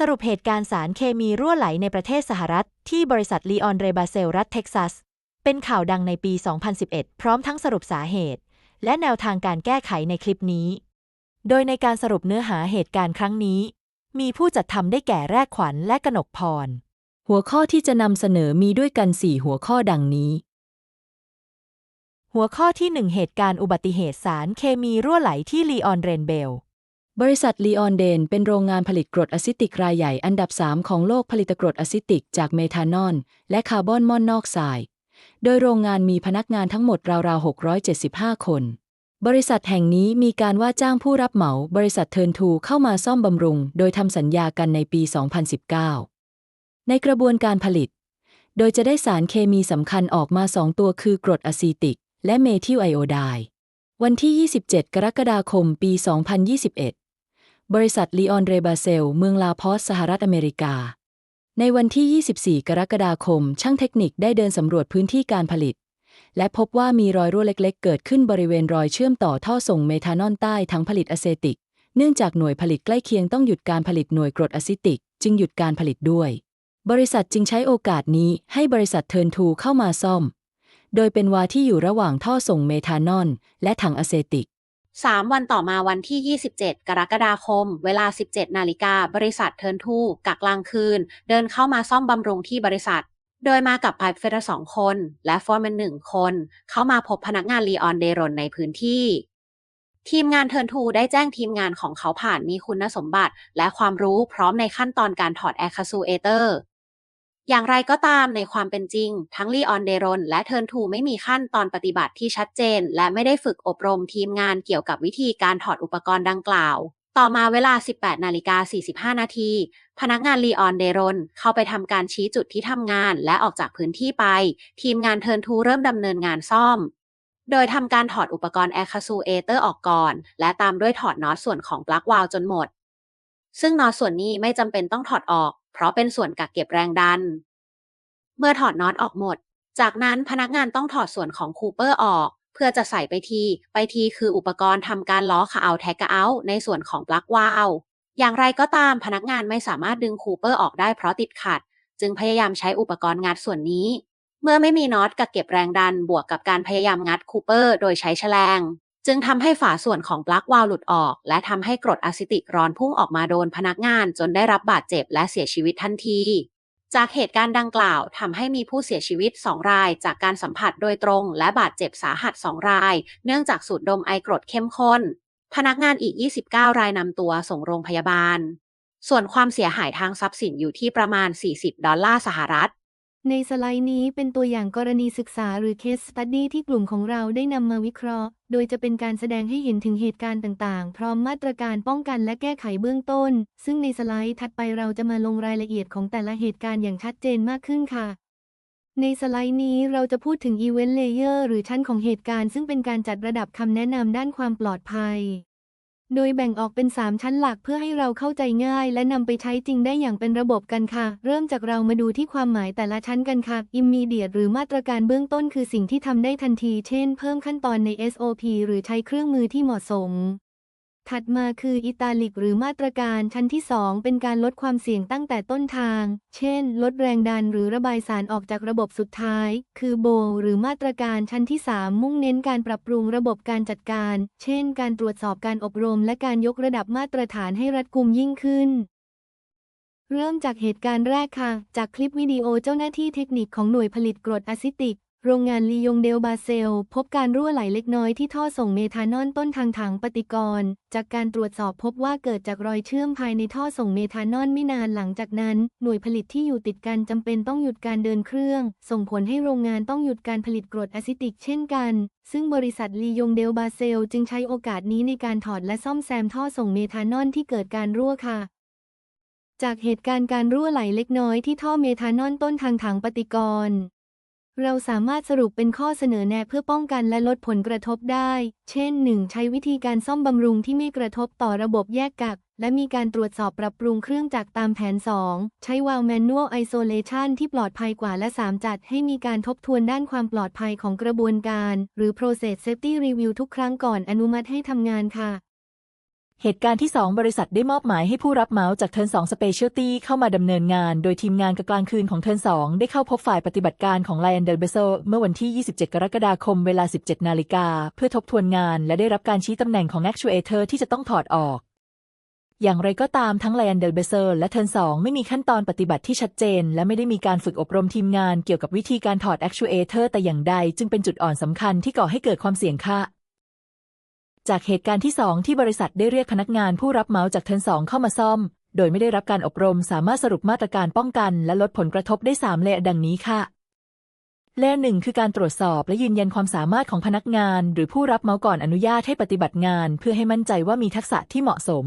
สรุปเหตุการณ์สารเคมีรั่วไหลในประเทศสหรัฐ ที่บริษัทลีออนเรบาเซลรัฐเท็กซัส เป็นข่าวดังในปี 2011 พร้อมทั้งสรุปสาเหตุ และแนวทางการแก้ไขในคลิปนี้ โดยในการสรุปเนื้อหาเหตุการณ์ครั้งนี้ มีผู้จัดทำได้แก่แรกขวัญและกนกพร หัวข้อที่จะนำเสนอมีด้วยกัน 4 หัวข้อดังนี้ หัวข้อที่ 1 เหตุการณ์อุบัติเหตุสารเคมีรั่วไหลที่ลีออนเรนเบล บริษัทลีออนเดนเป็นโรงงานผลิตกรดอะซิติกรายใหญ่อันดับ 3 ของโลกผลิตกรดอะซิติกจากเมทานอลและคาร์บอนมอนอกไซด์โดยโรงงานมีพนักงานทั้งหมดราวๆ 675 คน บริษัทแห่งนี้มีการว่าจ้างผู้รับเหมาบริษัทเทิร์นทูเข้ามาซ่อมบำรุง โดยทำสัญญากันในปี 2019 ในกระบวนการผลิต โดยจะได้สารเคมีสำคัญออกมา 2 ตัวคือกรดอะซีติก และเมทิลไอโอไดวันที่ 27 กรกฎาคม ปี 2021 บริษัทลีออนเรบาเซล เมืองลาพอสสหรัฐอเมริกา ในวันที่ 24 กรกฎาคม ช่างเทคนิคได้เดินสำรวจพื้นที่การผลิต และพบว่ามีรอยรั่วเล็กๆ เกิดขึ้นบริเวณรอยเชื่อมต่อท่อส่งเมทานอลใต้ทั้งผลิตอะเซติก เนื่องจากหน่วยผลิตใกล้เคียงต้องหยุดการผลิตหน่วยกรดอะซิติก จึงหยุดการผลิตด้วย บริษัทจึงใช้โอกาสนี้ให้บริษัทเทิร์นทูเข้ามาซ่อม โดยเป็นวาที่อยู่ระหว่างท่อส่งเมทานอลและถังอะเซติก 3 วันต่อมาวันที่ 27 กรกฎาคม เวลา 17 นาฬิกา บริษัทเทิร์นทูกักกลางคืน เดินเข้ามาซ่อมบำรุงที่บริษัท โดยมากับไพเฟอร์สองคน และฟอร์แมนหนึ่งคน เข้ามาพบพนักงานลีออนเดรอนในพื้นที่ ทีมงานเทิร์นทูได้แจ้งทีมงานของเขาผ่านมีคุณสมบัติ และความรู้พร้อมในขั้นตอนการถอดแอร์คาซูเอเตอร์ อย่างไรก็ตามในความเป็นจริง ทั้งลีออนเดรอนและเทิร์นทูไม่มีขั้นตอนปฏิบัติที่ชัดเจน และไม่ได้ฝึกอบรมทีมงานเกี่ยวกับวิธีการถอดอุปกรณ์ดังกล่าว ต่อมาเวลา 18นาฬิกา45 นาที พนักงานลีออนเดรอนเข้าไปทำการชี้จุดที่ทำงานและออกจากพื้นที่ไป ทีมงานเทิร์นทูเริ่มดำเนินงานซ่อม โดยทำการถอดอุปกรณ์แอร์คาซูเอเตอร์ออกก่อน และตามด้วยถอดน็อตส่วนของปลั๊กวาล์วจนหมด ซึ่งน็อตส่วนนี้ไม่จำเป็นต้องถอดออก เพราะเป็นส่วนกักเก็บแรงดัน เมื่อถอดน็อตออกหมด จากนั้นพนักงานต้องถอดส่วนของคูเปอร์ออก เพื่อจะใส่ไปที ไปทีคืออุปกรณ์ทำการล้อขาเอาแท็กเอาในส่วนของปลั๊กวาลอย่างไรก็ตามพนักงานไม่สามารถดึงคูเปอร์ออกได้เพราะติดขัด จึงพยายามใช้อุปกรณ์งัดส่วนนี้ เมื่อไม่มีน็อตกักเก็บแรงดันบวกกับการพยายามงัดคูเปอร์ โดยใช้แฉลง จึงทำให้ฝาส่วนของปลั๊กวาล์วหลุดออก และทำให้กรดอะซิติกร้อนพุ่งออกมาโดนพนักงานจนได้รับบาดเจ็บและเสียชีวิตทันที จากเหตุการณ์ดังกล่าวทำให้มีผู้เสียชีวิต 2 ราย จากการสัมผัสโดยตรง และบาดเจ็บสาหัส 2 ราย เนื่องจากสูดดมไอกรดเข้มข้น พนักงานอีก 29 รายนำตัวส่งโรงพยาบาล ส่วนความเสียหายทางทรัพย์สินอยู่ที่ประมาณ 40 ดอลลาร์สหรัฐ ในสไลด์นี้เป็นตัวอย่างกรณีศึกษาหรือ case study ที่กลุ่มของเราได้นำมาวิเคราะห์ โดยจะเป็นการแสดงให้เห็นถึงเหตุการณ์ต่างๆ พร้อมมาตรการป้องกันและแก้ไขเบื้องต้น ซึ่งในสไลด์ถัดไปเราจะมาลงรายละเอียดของแต่ละเหตุการณ์อย่างชัดเจนมากขึ้นค่ะ ในสไลด์นี้เราจะพูดถึง Event Layer หรือชั้นของเหตุการณ์ ซึ่งเป็นการจัดระดับคำแนะนำด้านความปลอดภัย โดยแบ่งออกเป็น 3 ชั้นหลักเพื่อให้เราเข้าใจง่าย และนำไปใช้จริงได้อย่างเป็นระบบกันค่ะ เริ่มจากเรามาดูที่ความหมายแต่ละชั้นกันค่ะ Immediate หรือมาตรการเบื้องต้นคือสิ่งที่ทำได้ทันที เช่น เพิ่มขั้นตอนใน SOP หรือใช้เครื่องมือที่เหมาะสม ถัดมาคืออิตาลิกหรือมาตรการชั้นที่ 2 เป็นการลดความเสี่ยงตั้งแต่ต้นทาง เช่น ลดแรงดันหรือระบายสารออกจากระบบสุดท้าย คือโบ หรือมาตรการชั้นที่ 3 มุ่งเน้นการปรับปรุงระบบการจัดการ เช่น การตรวจสอบการอบรมและการยกระดับมาตรฐานให้รัดกุมยิ่งขึ้นเริ่มจากเหตุการณ์แรกค่ะ จากคลิปวิดีโอเจ้าหน้าที่เทคนิคของหน่วยผลิตกรดอะซิติก โรงงานลียงเดลบาเซล พบการรั่วไหลเล็กน้อยที่ท่อส่งเมทานอลต้นทางถังปฏิกรณ์ จากการตรวจสอบพบว่าเกิดจากรอยเชื่อมภายในท่อส่งเมทานอลไม่นานหลังจากนั้น หน่วยผลิตที่อยู่ติดกันจำเป็นต้องหยุดการเดินเครื่อง ส่งผลให้โรงงานต้องหยุดการผลิตกรดอะซิติกเช่นกัน ซึ่งบริษัทลียงเดลบาเซล จึงใช้โอกาสนี้ในการถอดและซ่อมแซมท่อส่งเมทานอลที่เกิดการรั่วค่ะจากเหตุการณ์การรั่วไหลเล็กน้อยที่ท่อเมทานอลต้นทางถังปฏิกรณ์ เราสามารถสรุปเป็นข้อเสนอแนะเพื่อป้องกันและลดผลกระทบได้ เช่น 1. ใช้วิธีการซ่อมบำรุงที่ไม่กระทบต่อระบบแยกกัก และมีการตรวจสอบปรับปรุงเครื่องจักรตามแผน 2 ใช้วาล์วแมนนวลไอโซเลชันที่ปลอดภัยกว่าและ 3 จัดให้มีการทบทวนด้านความปลอดภัยของกระบวนการ หรือ process safety review ทุกครั้งก่อนอนุมัติให้ทำงานค่ะ เหตุการณ์ที่ 2 บริษัทได้มอบหมายให้ผู้รับเหมาจากเทิร์น2 Specialty เข้ามาดำเนินงาน โดยทีมงานกลางคืนของเทิร์น2 ได้เข้าพบฝ่ายปฏิบัติการของ Lion Del Beso เมื่อวันที่ 27 กรกฎาคมเวลา 17 นาฬิกา เพื่อทบทวนงาน และได้รับการชี้ตำแหน่งของ Actuator ที่จะต้องถอดออก อย่างไรก็ตามทั้ง Lion Del Beso และเทิร์น2 ไม่มีขั้นตอนปฏิบัติที่ชัดเจน และไม่ได้มีการฝึกอบรมทีมงานเกี่ยวกับวิธีการถอด Actuator แต่อย่างใด จึงเป็นจุดอ่อนสำคัญที่ก่อให้เกิดความเสี่ยงค่ะ จากเหตุการณ์ที่ 2 ที่บริษัทได้เรียกพนักงานผู้รับเหมาจากเทิร์น2เข้ามาซ่อม โดยไม่ได้รับการอบรมสามารถสรุปมาตรการป้องกัน และลดผลกระทบได้ 3 เลดังนี้ค่ะ เลหนึ่งคือการตรวจสอบและยืนยันความสามารถของพนักงาน หรือผู้รับเหมาก่อนอนุญาตให้ปฏิบัติงาน เพื่อให้มั่นใจว่ามีทักษะที่เหมาะสม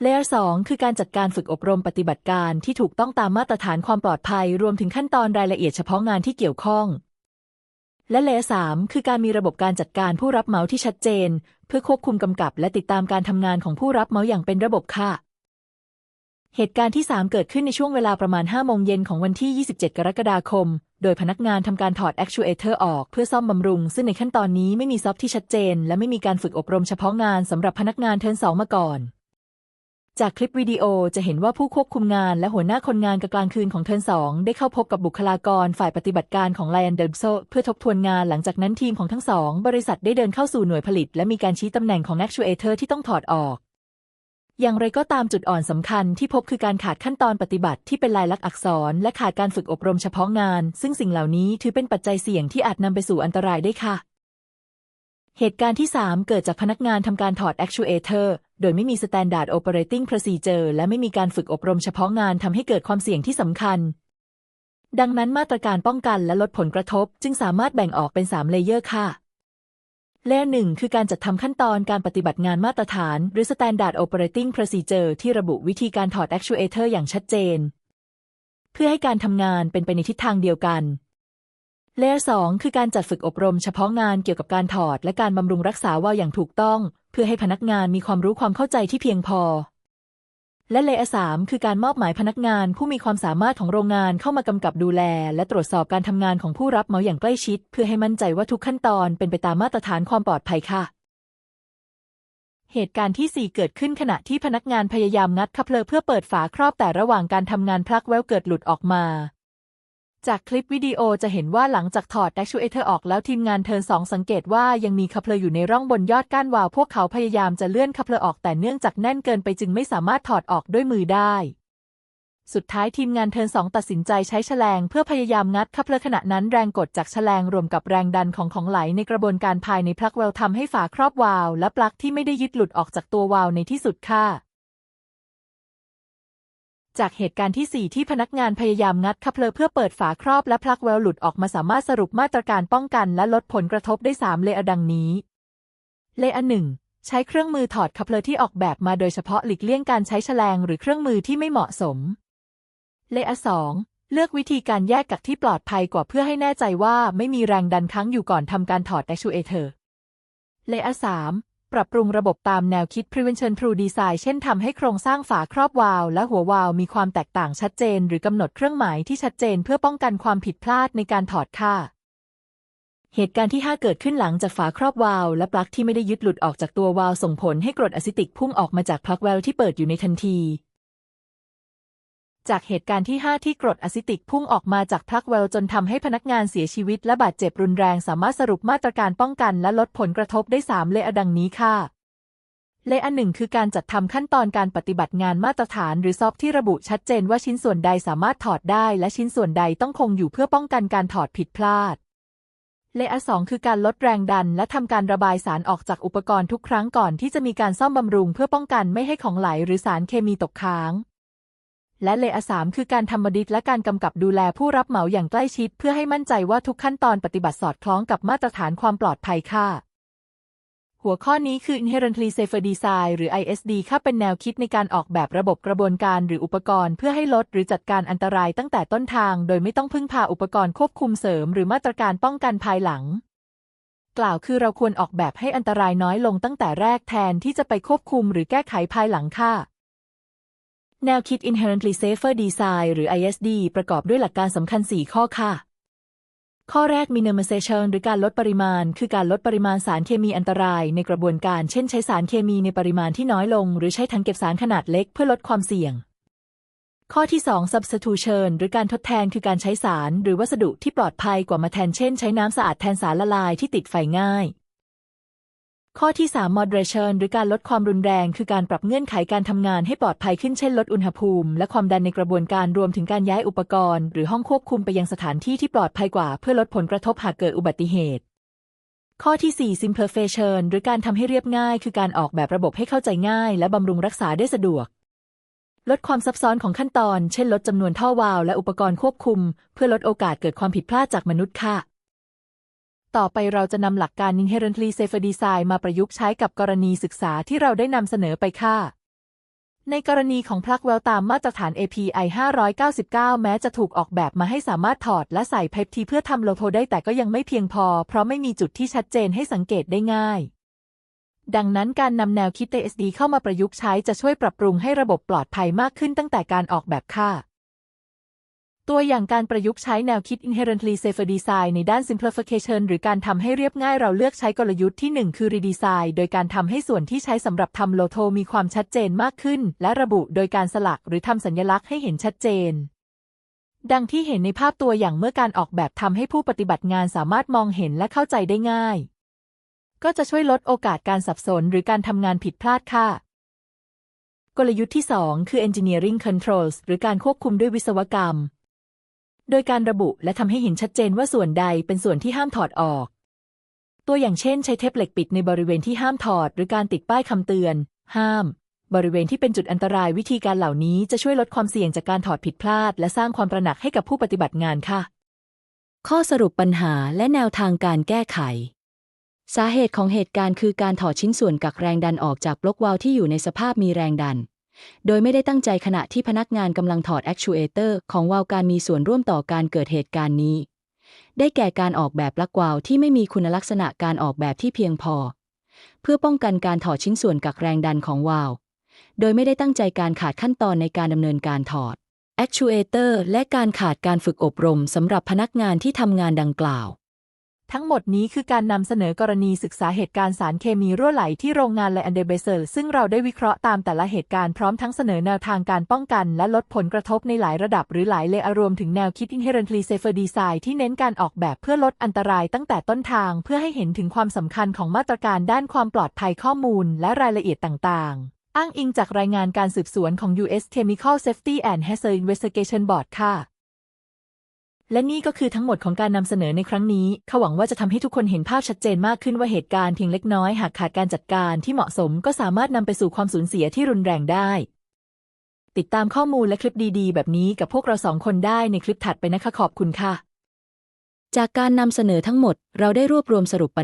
เลเยอร์สองคือการจัดการฝึกอบรมปฏิบัติการที่ถูกต้องตามมาตรฐานความปลอดภัย รวมถึงขั้นตอนรายละเอียดเฉพาะงานที่เกี่ยวข้อง และเลสามคือการมีระบบการจัดการผู้รับเหมาที่ชัดเจน เพื่อควบคุมกำกับและติดตามการทำงานของผู้รับเหมาอย่างเป็นระบบค่ะ เหตุการณ์ที่ 3 เกิดขึ้นในช่วงเวลาประมาณ 5 โมงเย็นของวันที่ 27 กรกฎาคม โดยพนักงานทำการถอด Actuator ออกเพื่อซ่อมบำรุง ซึ่งในขั้นตอนนี้ไม่มีซอฟต์ที่ชัดเจน และไม่มีการฝึกอบรมเฉพาะงานสำหรับพนักงานเทิร์นสองมาก่อน จากคลิปวิดีโอจะเห็นว่าผู้ควบคุมงานและหัวหน้าคนงานกลางคืนของเทิร์นสองได้เข้าพบกับบุคลากรฝ่ายปฏิบัติการของ Lion d e l b s o เพื่อทบทวนงานหลังจากนั้นทีมของทั้งสอง บริษัทได้เดินเข้าสู่หน่วยผลิต และมีการชี้ตำแหน่งของ Actuator ที่ต้องถอดออก อย่างไรก็ตามจุดอ่อนสำคัญที่พบคือการขาดขั้นตอนปฏิบัติที่เป็นลายลักษณ์อักษร และขาดการฝึกอบรมเฉพาะงาน ซึ่งสิ่งเหล่านี้ถือเป็นปัจจัยเสี่ยงที่อาจนำไปสู่อันตรายได้ค่ะ เหตุการณ์ที่ 3 เกิดจากพนักงานทำการถอด Actuator โดยไม่มี Standard Operating Procedure และไม่มีการฝึกอบรมเฉพาะงานทำให้เกิดความเสี่ยงที่สำคัญ ดังนั้นมาตรการป้องกันและลดผลกระทบ จึงสามารถแบ่งออกเป็น 3 เลเยอร์ค่ะ เลเยอร์หนึ่งคือการจัดทำขั้นตอนการปฏิบัติงานมาตรฐาน หรือ Standard Operating Procedure ที่ระบุวิธีการถอด Actuator อย่างชัดเจน เพื่อให้การทำงานเป็นไปในทิศทางเดียวกันเลเยอร์สองคือการจัดฝึกอบรมเฉพาะงานเกี่ยวกับการถอดและการบำรุงรักษาวาล์วอย่างถูกต้อง พื่อให้พนักงานมีความรู้ความเข้าใจที่เพียงพอ และเลเยอร์สามคือการมอบหมายพนักงานผู้มีความสามารถของโรงงานเข้ามากำกับดูแล และตรวจสอบการทำงานของผู้รับเหมาอย่างใกล้ชิด เพื่อให้มั่นใจว่าทุกขั้นตอนเป็นไปตามมาตรฐานความปลอดภัยค่ะเหตุการณ์ที่ 4 เกิดขึ้นขณะที่พนักงานพยายามงัดคัพเพลอเพื่อเปิดฝาครอบแต่ระหว่างการทำงานพลักแววเกิดหลุดออกมา จากคลิปวิดีโอจะเห็นว่าหลังจากถอด Actuator อร์ออกแล้วทีมงานเทิร์นสองสังเกตว่ายังมีคัพเพลออยู่ในร่องบนยอดก้านวาล์วพวกเขาพยายามจะเลื่อนคัพเพลอออกแต่เนื่องจากแน่นเกินไปจึงไม่สามารถถอดออกด้วยมือได้ สุดท้ายทีมงานเทิร์นสองตัดสินใจใช้แฉลงเพื่อพยายามงัดคัพเพลอขณะนั้นแรงกดจากแฉลงรวมกับแรงดันของของไหลในกระบวนการภายในพลักแวลทำให้ฝาครอบวาล์วและปลั๊กที่ไม่ได้ยึดหลุดออกจากตัววาล์วในที่สุดค่ะ จากเหตุการณ์ที่ 4 ที่พนักงานพยายามงัดคัพเพลอเพื่อเปิดฝาครอบและพลักแวลหลุดออกมาสามารถสรุปมาตรการป้องกันและลดผลกระทบได้ 3 เลอดังนี้ เลอหนึ่งใช้เครื่องมือถอดคัพเพลอที่ออกแบบมาโดยเฉพาะหลีกเลี่ยงการใช้แฉลงหรือเครื่องมือที่ไม่เหมาะสม เลอสองเลือกวิธีการแยกกักที่ปลอดภัยกว่าเพื่อให้แน่ใจว่าไม่มีแรงดันค้างอยู่ก่อนทำการถอด Actuator เลยอสาม ปรับปรุงระบบตามแนวคิด Prevention Through Design เช่นทำให้โครงสร้างฝาครอบวาล์วและหัววาล์วมีความแตกต่างชัดเจน หรือกำหนดเครื่องหมายที่ชัดเจนเพื่อป้องกันความผิดพลาดในการถอดค่า เหตุการณ์ที่ 5 เกิดขึ้นหลังจากฝาครอบวาล์วและปลั๊กที่ไม่ได้ยึดหลุดออกจากตัววาล์วส่งผลให้กรดอะซิติกพุ่งออกมาจากปลั๊กวาล์วที่เปิดอยู่ในทันที จากเหตุการณ์ที่ 5 ที่กรดอะซิติกพุ่งออกมาจากพลักเวลจนทำให้พนักงานเสียชีวิตและบาดเจ็บรุนแรงสามารถสรุปมาตรการป้องกันและลดผลกระทบได้ 3 เลอดังนี้ค่ะเลอหนึ่งคือการจัดทำขั้นตอนการปฏิบัติงานมาตรฐาน หรือซอฟที่ระบุชัดเจนว่าชิ้นส่วนใดสามารถถอดได้และชิ้นส่วนใดต้องคงอยู่เพื่อป้องกันการถอดผิดพลาด เลอสองคือการลดแรงดันและทำการระบายสารออกจากอุปกรณ์ทุกครั้งก่อนที่จะมีการซ่อมบำรุงเพื่อป้องกันไม่ให้ของไหลหรือสารเคมีตกค้าง และเลอาสามคือการทำบดิตและการกำกับดูแลผู้รับเหมาอย่างใกล้ชิด เพื่อให้มั่นใจว่าทุกขั้นตอนปฏิบัติสอดคล้องกับมาตรฐานความปลอดภัยค่ะ หัวข้อนี้คือ Inherently Safer Design หรือ ISD ค่าเป็นแนวคิดในการออกแบบระบบกระบวนการหรืออุปกรณ์ เพื่อให้ลดหรือจัดการอันตรายตั้งแต่ต้นทาง โดยไม่ต้องพึ่งพาอุปกรณ์ควบคุมเสริม หรือมาตรการป้องกันภายหลัง กล่าวคือเราควรออกแบบให้อันตรายน้อยลงตั้งแต่แรกแทนที่จะไปควบคุมหรือแก้ไขภายหลังค่ะ แนวคิด Inherently Safer Design หรือ ISD ประกอบด้วยหลักการสำคัญ 4 ข้อค่ะ ข้อแรก minimization หรือการลดปริมาณ คือการลดปริมาณสารเคมีอันตรายในกระบวนการ เช่น ใช้สารเคมีในปริมาณที่น้อยลง หรือใช้ถังเก็บสารขนาดเล็กเพื่อลดความเสี่ยง ข้อที่ 2 substitution หรือการทดแทนคือการใช้สาร หรือวัสดุที่ปลอดภัยกว่ามาแทน เช่น ใช้น้ำสะอาดแทนสารละลายที่ติดไฟง่าย ข้อที่ 3 moderation หรือการลดความรุนแรง คือการปรับเงื่อนไขการทำงานให้ปลอดภัยขึ้นเช่นลดอุณหภูมิ และความดันในกระบวนการรวมถึงการย้ายอุปกรณ์ หรือห้องควบคุมไปยังสถานที่ที่ปลอดภัยกว่า เพื่อลดผลกระทบหากเกิดอุบัติเหตุ ข้อที่ 4 simplification หรือการทำให้เรียบง่าย คือการออกแบบระบบให้เข้าใจง่าย และบำรุงรักษาได้สะดวก ลดความซับซ้อนของขั้นตอน เช่น ลดจำนวนท่อวาล์วและอุปกรณ์ควบคุม เพื่อลดโอกาสเกิดความผิดพลาดจากมนุษย์ค่ะ ต่อไปเราจะนำหลักการ Inherently Safer Design มาประยุกต์ใช้กับกรณีศึกษาที่เราได้นำเสนอไปค่ะ ในกรณีของพลักแววตามมาตรฐาน API 599 แม้จะถูกออกแบบมาให้สามารถถอดและใส่เพปทีเพื่อทำโลโทได้แต่ก็ยังไม่เพียงพอ เพราะไม่มีจุดที่ชัดเจนให้สังเกตได้ง่ายดังนั้นการนำแนวคิด TSD เข้ามาประยุกต์ใช้จะช่วยปรับปรุงให้ระบบปลอดภัยมากขึ้นตั้งแต่การออกแบบค่ะ ตัวอย่างการประยุกต์ใช้แนวคิด Inherently Safer Design ในด้าน Simplification หรือการทำให้เรียบง่ายเราเลือกใช้กลยุทธ์ที่ 1 คือ Redesign โดยการทำให้ส่วนที่ใช้สำหรับทำโลโทมีความชัดเจนมากขึ้น และระบุโดยการสลักหรือทำสัญลักษณ์ให้เห็นชัดเจน ดังที่เห็นในภาพตัวอย่างเมื่อการออกแบบทำให้ผู้ปฏิบัติงานสามารถมองเห็นและเข้าใจได้ง่าย ก็จะช่วยลดโอกาสการสับสนหรือการทำงานผิดพลาดค่ะกลยุทธ์ที่ 2 คือ Engineering Controls หรือการควบคุมด้วยวิศวกรรม โดยการระบุและทำให้เห็นชัดเจนว่าส่วนใดเป็นส่วนที่ห้ามถอดออก ตัวอย่างเช่น ใช้เทปเหล็กปิดในบริเวณที่ห้ามถอด หรือการติดป้ายคำเตือน ห้าม บริเวณที่เป็นจุดอันตรายวิธีการเหล่านี้จะช่วยลดความเสี่ยงจากการถอดผิดพลาด และสร้างความตระหนักให้กับผู้ปฏิบัติงานค่ะ ข้อสรุปปัญหาและแนวทางการแก้ไข สาเหตุของเหตุการณ์คือการถอดชิ้นส่วนกักแรงดันออกจากบล็อกวาล์วที่อยู่ในสภาพมีแรงดัน โดยไม่ได้ตั้งใจขณะที่พนักงานกำลังถอดแอคชูเอเตอร์ของวาล์วการมีส่วนร่วมต่อการเกิดเหตุการณ์นี้ ได้แก่การออกแบบลักวาล์วที่ไม่มีคุณลักษณะการออกแบบที่เพียงพอ เพื่อป้องกันการถอดชิ้นส่วนกักแรงดันของวาล์วโดยไม่ได้ตั้งใจการขาดขั้นตอนในการดำเนินการถอดแอคชูเอเตอร์และการขาดการฝึกอบรมสำหรับพนักงานที่ทำงานดังกล่าว ทั้งหมดนี้คือการนำเสนอกรณีศึกษาเหตุการณ์สารเคมีรั่วไหลที่โรงงานไลอันเดเบเซอร์ซึ่งเราได้วิเคราะห์ตามแต่ละเหตุการณ์พร้อมทั้งเสนอแนวทางการป้องกัน และลดผลกระทบในหลายระดับหรือหลายเลเยอร์รวมถึงแนวคิด Inherently Safer Design ที่เน้นการออกแบบเพื่อลดอันตรายตั้งแต่ต้นทาง เพื่อให้เห็นถึงความสำคัญของมาตรการด้านความปลอดภัยข้อมูล และรายละเอียดต่างๆอ้างอิงจากรายงานการสืบสวนของ U.S. Chemical Safety and Hazard Investigation Board ค่ะ และนี่ก็คือทั้งหมดของการนำเสนอในครั้งนี้เขาหวังว่าจะทำให้ทุกคนเห็นภาพชัดเจนมากขึ้นว่าเหตุการณ์เพียงเล็กน้อยหากขาดการจัดการที่เหมาะสมก็สามารถนำไปสู่ความสูญเสียที่รุนแรงได้ ติดตามข้อมูลและคลิปดีๆ แบบนี้กับพวกเราสองคนได้ในคลิปถัดไปนะคะขอบคุณค่ะ จากการนำเสนอทั้งหมดเราได้รวบรวมสรุปปัญ